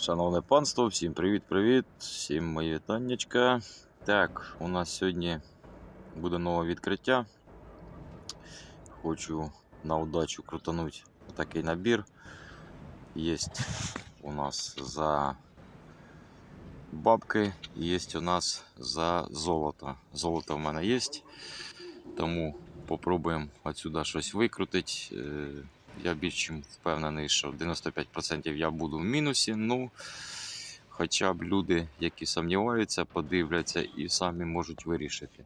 Шановне панство, всім привіт-привіт, всім мої вітаннячка. Так, у нас сьогодні буде нове відкриття. Хочу на удачу крутануть такий набір. Є у нас за бабки, є у нас за золото. Золото в мене є, тому попробуємо отсюда щось викрутити. Я більш чим впевнений, що 95% я буду в мінусі. Ну, хоча б люди, які сумніваються, подивляться і самі можуть вирішити,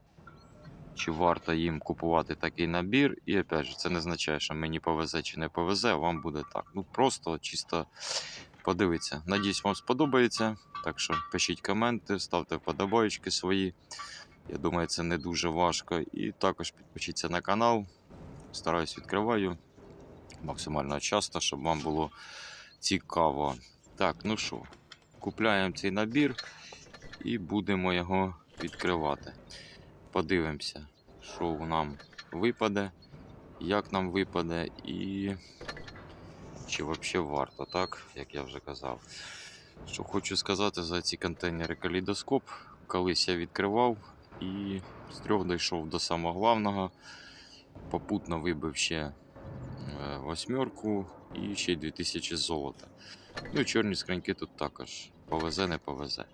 чи варто їм купувати такий набір. І опять же, це не означає, що мені повезе чи не повезе, вам буде так. Ну просто чисто подивитися. Надіюсь, вам сподобається. Так що пишіть коменти, ставте вподобайки свої. Я думаю, це не дуже важко. І також підпишіться на канал. Стараюсь відкриваю максимально часто, щоб вам було цікаво. Так, ну що, купляємо цей набір і будемо його відкривати. Подивимося, що нам випаде, як нам випаде і чи взагалі варто, так, як я вже казав. Що хочу сказати за ці контейнери калейдоскоп. Колись я відкривав і з трьох дійшов до самого главного. Попутно вибив ще восьмерку і ще й 2000 золота. Ну і чорні скриньки тут також. Повезе, не повезе.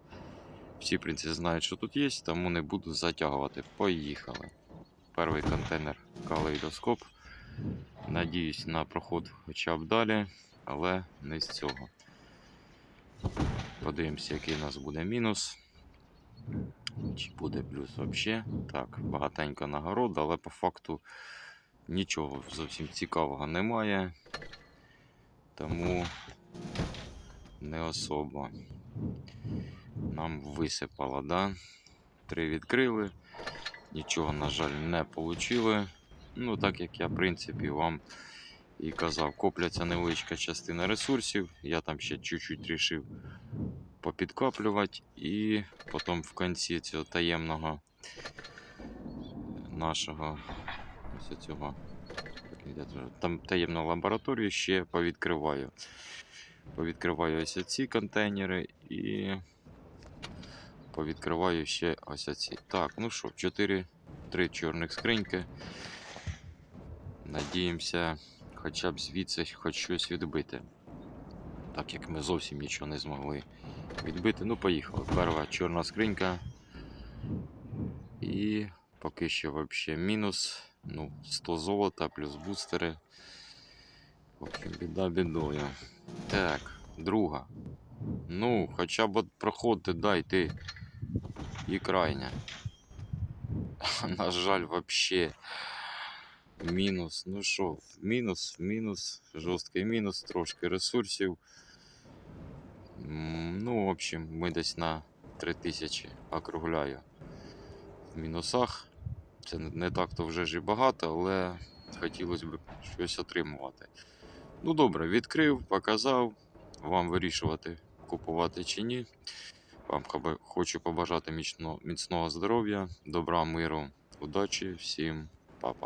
Всі, в знають, що тут є, тому не буду затягувати. Поїхали. Перший контейнер калейдоскоп. Надіюсь на проход хоча б далі, але не з цього. Подивимося, який у нас буде мінус. Чи буде плюс взагалі. Так, багатенько нагород, але по факту нічого зовсім цікавого немає. Тому не особо нам висипало, да? Три відкрили. Нічого, на жаль, не отримали. Ну, так як я, в принципі, вам і казав, копляться невеличка частина ресурсів. Я там ще чуть-чуть рішив попідкоплювати. І потім в кінці цього таємного нашого ось цього там таємну лабораторію ще повідкриваю. Повідкриваю ось ці контейнери і повідкриваю ще ось ці. Так, ну що, 4 3 чорних скриньки. Надіємося, хоча б звідси хоч щось відбити. Так як ми зовсім нічого не змогли відбити. Ну, поїхали. Перша чорна скринька. І поки що взагалі мінус. Ну, 100 золота плюс бустери. Біда бідою. Так, друга. Ну, хоча б проходьте, дайте. І крайня. На жаль, вообще мінус. Ну що, мінус, мінус, жорсткий мінус, трошки ресурсів. Ну, в общем, ми десь на 3000 округляю в мінусах. Це не- не так то вже ж і багато, але хотілося б щось отримувати. Ну добре, відкрив, показав. Вам вирішувати, купувати чи ні. Вам хочу побажати міцного здоров'я, добра, миру, удачі, всім